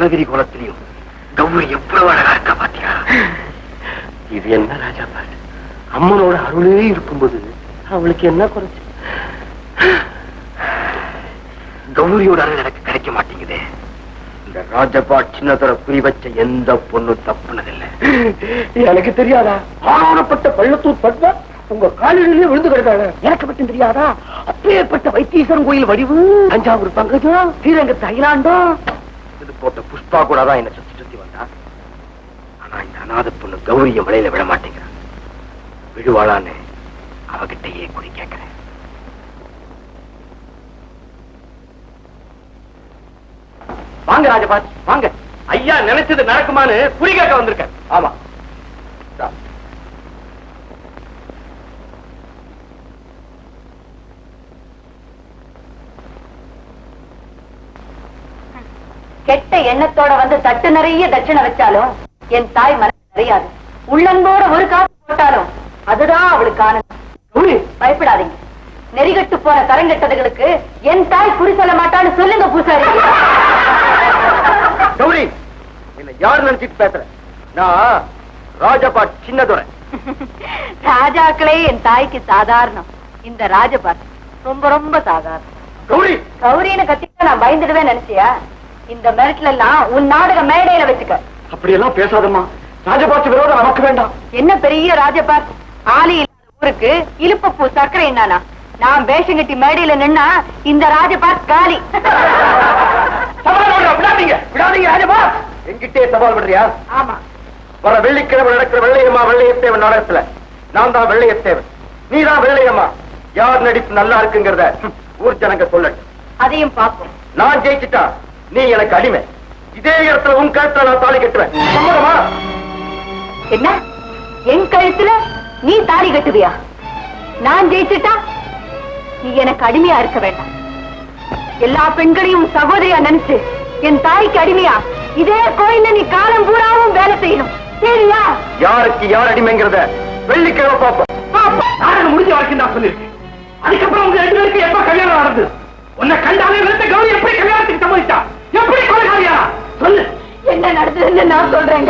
கனகிரி கோலத்திலையும் கௌரி எவ்வளவு அழகா இருக்கா பாத்தியா? இது என்ன ராஜா பாட்டு? அம்மனோட அருளே இருக்கும்போது அவளுக்கு என்ன குறைச்சு கௌரியோட அருள் எனக்கு கிடைக்க மாட்டேங்குதே. இந்த ராஜபாட் சின்னதர குறி வச்ச எந்த பொண்ணும் தப்புனதில்லை. எனக்கு தெரியாதா? ஆனப்பட்ட பள்ளத்தூர் பட்வா உங்க காலிலேயே விழுந்து கிடக்காங்க எனக்கு மட்டும் தெரியாதா? அப்பேற்பட்ட வைத்தீஸ்வரன் கோயில் வடிவு. தஞ்சாவூர் பங்கஜம் ஸ்ரீரங்கத்து அகிலாண்டம் போட்ட புஷ்பா கூட தான் என்ன சுத்தி சுத்தி வந்தா. ஆனா இந்த அநாத பொண்ணு கௌரிய மலையில விட மாட்டேங்கிறான் விழுவாளான்னு அவகிட்டயே குறி கேட்கிறேன். வாங்க ராஜபாத் வாங்க. ஐயா நினைச்சது நடக்குமான்னு குறி கேட்க வந்திருக்கேன். ஆமா. கெட்ட எண்ணத்தோட வந்து தட்டு நிறைய தட்சணை வச்சாலும் என் தாய் மனசு நிறையாது. உள்ளன்போட ஒரு காசு போட்டாலும் அதுதான் அவளுக்கு ஆனந்தம் பயப்படாதீங்க. நெறிகட்டு போன தரங்கெட்டதுகளுக்கு என் தாய் குறி சொல்ல மாட்டான்னு சொல்லுங்க பூசாரி. கௌரி என்ன யார் நினைச்சிட்டு பேசுற? நான் ராஜபாட் சின்னதுரை. ராஜாக்களே என் தாய்க்கு சாதாரணம். இந்த ராஜபாட் ரொம்ப ரொம்ப சாதாரணம். கௌரி! கௌரின்னு கத்திக்க நான் பயந்துடுவேன் நினைச்சியா? இந்த மிரட்டல எல்லாம் உன் நாடக மேடையில வச்சுக்க. அப்படியெல்லாம் பேசாதம்மா. ராஜபாத்து விரோதம் நமக்கு வேண்டாம். என்ன பெரிய ராஜபாட் ஆளி இல்லாத ஊருக்கு இலுப்பப்பூ சர்க்கரை என்னானா? நான் வேஷம் கட்டி மேடையில நின்னா இந்த ராஜபாட் காலி. விடாதீங்க. விடாதீங்க ராஜபாட் என்கிட்டே சவால் விடுறியா ஆமா. வர வெள்ளிக்கிழமை நடக்கிற வெள்ளையம்மா வெள்ளையத்தேவன் நாடகத்துல. நான் தான் வெள்ளையத்தேவன். நீ தான் வெள்ளையம்மா. யார் நடிப்பு நல்லா இருக்குங்கிறத ஊர் ஜனங்க சொல்லட்டும். அதையும் பார்ப்போம். நான் ஜெயிச்சுட்டா? நீ எனக்கு அடிமை. இதே இடத்துல உன் கழுத்துல நான் தாலி கட்டுவேன். சம்மதமா? என்ன? என் கழுத்துல நீ தாலி கட்டுவியா? நான் ஜெயிச்சுட்டா நீ எனக்கு அடிமையா இருக்க வேண்டாம். எல்லா பெண்களையும் சகோதரியா நினைச்சு என் தாய்க்கு அடிமையா? இதே கோயில்ல நீ காலம் பூராவும் வேலை செய்யணும். சரியா? யாருக்கு யார் அடிமைங்கிறத வெள்ளிக்கிழமை பார்ப்போம். பாப்போம். நாடகம் முடிஞ்ச வரைக்கும் நான் சொல்லியிருக்கேன். அதுக்கப்புறம் உங்க ரெண்டு பேருக்கு எப்ப கல்யாணம் நடந்தது உன்னை கண்டாலே வெறுத்த கௌரி எப்படி கல்யாணத்துக்கு சம்மதிச்சா? என்ன நான் சொல்றேன்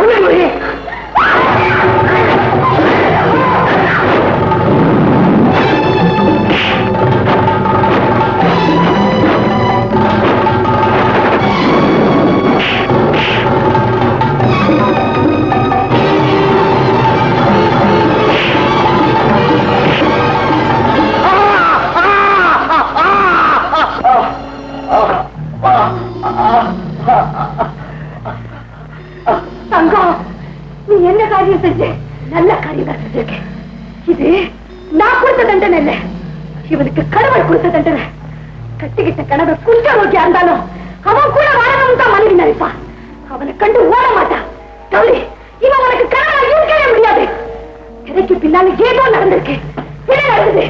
காரியம் செஞ்ச நல்ல காரியம் தான் செஞ்சிருக்க இது நான் கொடுத்த தண்டனை இல்ல. இவனுக்கு கடவுள் கொடுத்த தண்டனை. கட்டிக்கிட்ட கணவர் குஞ்ச நோக்கியா இருந்தாலும் அவன் கூட வாழணும் தான் மனைவி நினைப்பான். அவனை கண்டு ஓட மாட்டான். கௌரி இவன் உனக்கு கணவனா இருக்கவே முடியாது. திரைக்கு பின்னால ஏதோ நடந்திருக்கு. என்ன நடந்தது.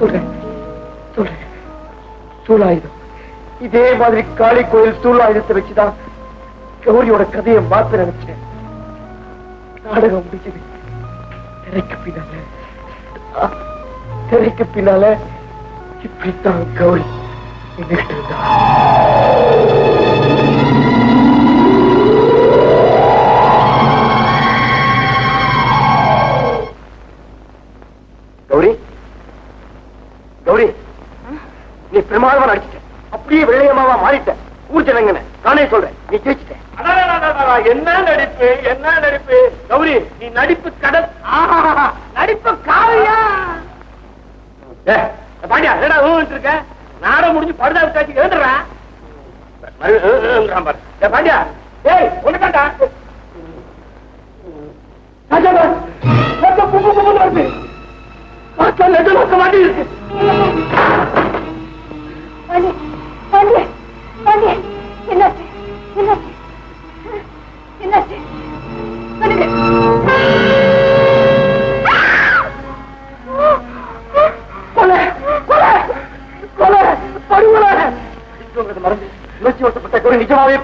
சொல்றேன். சொல்றேன். சூழாயுதம் இதே மாதிரி காளி கோயில் சூழாயுதத்தை வச்சுதான் கௌரியோட கதையை மாத்த நினைச்சேன். நாடகம் முடிஞ்சது. திரைக்கு பின்னால. திரைக்கு பின்னால இப்படித்தான் கௌரி நின்னுகிட்டு இருந்தா. கௌரி கௌரி நீ பிரமாதமா நடிச்சிட்ட. அப்படியே வெள்ளையம்மாவா மாறிட்ட. ஊர் ஜனங்கன நானே சொல்றேன். நீ ஜெயிச்சிட்ட. என்ன நடிப்பு என்ன நடிப்பு? கௌரி நீ நடிப்பு கடல். நடிப்பு காவியா. பாண்டியா என்னடா ஊன்ட்டு இருக்க? நாட முடிஞ்சு படுதா விட்டாச்சு ஏந்துடுறா பாண்டியா ஏய் ஒண்ணு தாண்டா. ராஜாவா பாண்டிய, பாண்டிய, என்னாச்சு? என்னாச்சு?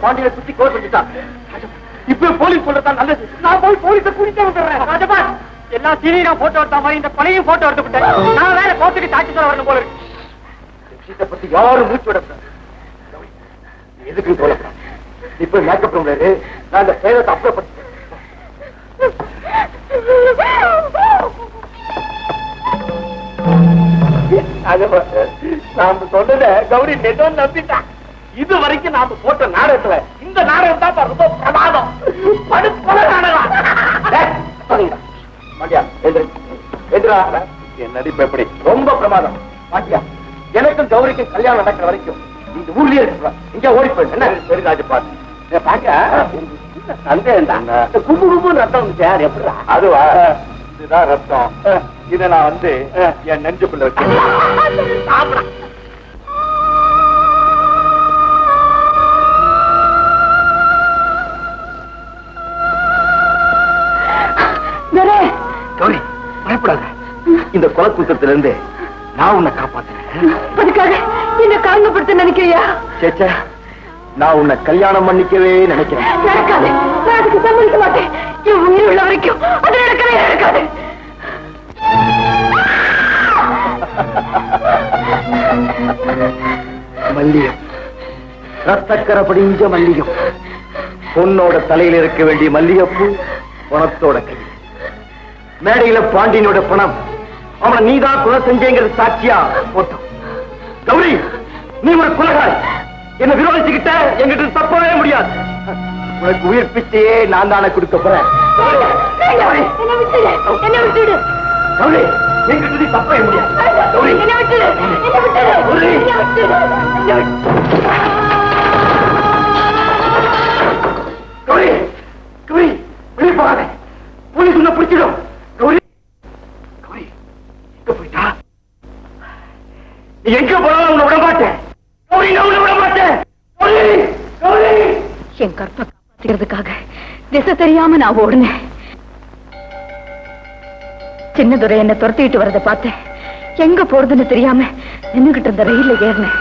கௌரி பாண்டியை சுத்தி கொலை செஞ்சுட்டான் இப்ப போலீஸ் சொல்லத்தான் நல்லது. நான் போய் போலீஸ குடிக்க வந்துடுறேன். ராஜபா எல்லா சீனியும் போட்டோ எடுத்த மாதிரி இந்த கொலையும் போட்டோ எடுத்துக்கிட்டேன். நான் வேற போட்டுக்கு சாட்சி சொல்ல வரணும் போல இருக்கு. விஷயத்தை பத்தி யாரும் மூச்சு விட எதுக்கு கௌரி, இப்ப மேக்கப் ரூம்ல இரு. நான் அந்த சேதத்தை அப்ளை பண்ணி நாம சொன்னத கௌரி நெஜம் நம்பிட்டான். இது வரைக்கும் நாம போட்ட நாடகத்துல இந்த நாடகம் தான் ரொம்ப பிரமாதம். படுப்பல நாடகம். நடிப்பு எப்படி? ரொம்ப பிரமாதம். மாட்டியா எனக்கும் கௌரிக்கும் கல்யாணம் நடக்கிற வரைக்கும் இந்த ஊர்லயே இருக்க இங்க ஓடி போயிடு. என்ன? சரி ராஜபாத் பாக்க சந்தேகம் தான் கும்பு கும்பு ரத்தம் வந்துச்சு எப்படி அதுவா? இதுதான் ரத்தம். இதை நான் வந்து என் நெஞ்சுக்குள்ள வச்சு சாப்பிட. இந்த கொலை நான் உன்னை காப்பாத்துறேன். அதுக்காக என்ன காரணப்படுத்த நினைக்கிறியா? சேச்சா நான் உன்னை கல்யாணம் பண்ணிக்கவே நினைக்கிறேன். நடக்காது. நான் அதுக்கு சம்மதிக்க மாட்டேன். என் உயிர் உள்ள வரைக்கும் அது நடக்கவே நடக்காது. மல்லியம் ரத்தக்கரை படிஞ்ச மல்லிகம் பொண்ணோட தலையில இருக்க வேண்டிய மல்லிகைப்பூ பணத்தோட கை மேடையில பாண்டியனோட பணம். அவனை நீதான் கொலை செஞ்சேங்கிறது சாட்சியா? போட்டோம். கௌரி நீ ஒரு குலகாய் என்ன விரோதிச்சுக்கிட்ட எங்கிட்ட தப்பவே முடியாது. உனக்கு உயிர் பிச்சையே நான் தானே கொடுக்க போறேன். கௌரி எங்கிட்ட நீ தப்பவே முடியாது. கௌரி. கௌரி கௌரி வெளியே போகாத. போலீஸ் உன்னை பிடிச்சிடும் கௌரி கௌரி எங்க போயிட்டா நீ எங்க போனாலும் உன்னை விட மாட்டேன். கௌரி நான் உன்னை விட மாட்டேன். கௌரி என் கற்பை காப்பாத்துக்கிறதுக்காக திசை தெரியாம நான் ஓடுனேன். சின்னதுரை என்ன துரத்திட்டு வரதை பார்த்தேன் எங்க போறதுன்னு தெரியாம நின்னுகிட்டு இருந்த ரயில்ல ஏறினேன்.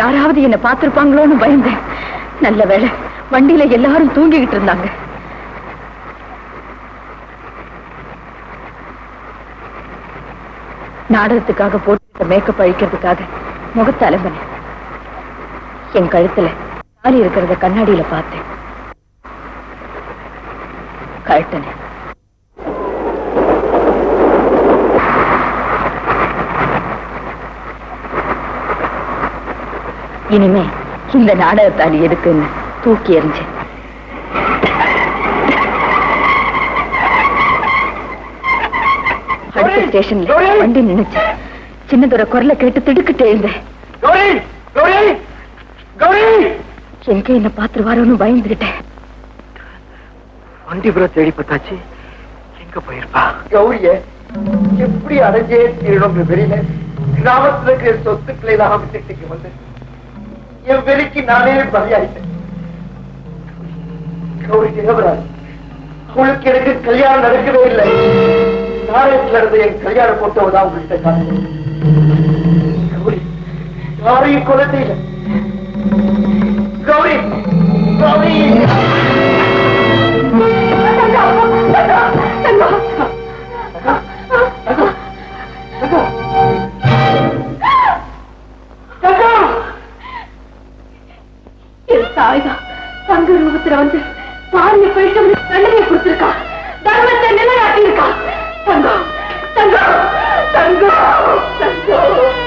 யாராவது என்ன பார்த்திருப்பாங்களோன்னு பயந்தேன். நல்ல வேலை வண்டியில எல்லாரும் தூங்கிக்கிட்டு இருந்தாங்க. நாடகத்துக்காக போட்டு மேக்கப் அழிக்கிறதுக்காக முகத்தை அலம்பினேன் என் கழுத்துல தாலி இருக்கிறத கண்ணாடியில பார்த்தேன். கழட்டினேன். இனிமே இந்த நாடகத்தாலி எதுக்குன்னு தூக்கி எறிஞ்சேன். ஸ்டேஷன்ல வண்டி நின்னுச்சு. சின்னதொரு குரலை கேட்டு திடுக்கிட்டு எழுந்தேன் எங்க என்ன பாத்துருவாரோன்னு பயந்துகிட்டேன். வண்டிபுரம் தேடி பார்த்தாச்சு. எங்க போயிருப்பா? கௌரிய எப்படி அடைஞ்சே தீரணும்னு தெரியல கிராமத்துல இருக்கிற சொத்துக்களை எல்லாம் வந்து என் வெளிக்கு நானே பலியாயிட்டேன். கௌரி தேவராஜ் அவளுக்கு எனக்கு கல்யாணம் நடக்கவே இல்லை. நாளைக்குல இருந்து என் கல்யாண போட்டோ தான் உங்கள்கிட்ட காட்டுறேன் கௌரி யாரையும் கொலை செய்யல கௌரி கௌரி. தாய்தான் தங்க ரூபத்துல வந்து பாரிய போயிட்டு தண்டனை கொடுத்திருக்கா. தர்மத்தை நிலைநாட்டியிருக்கா. 三哥三哥三哥三哥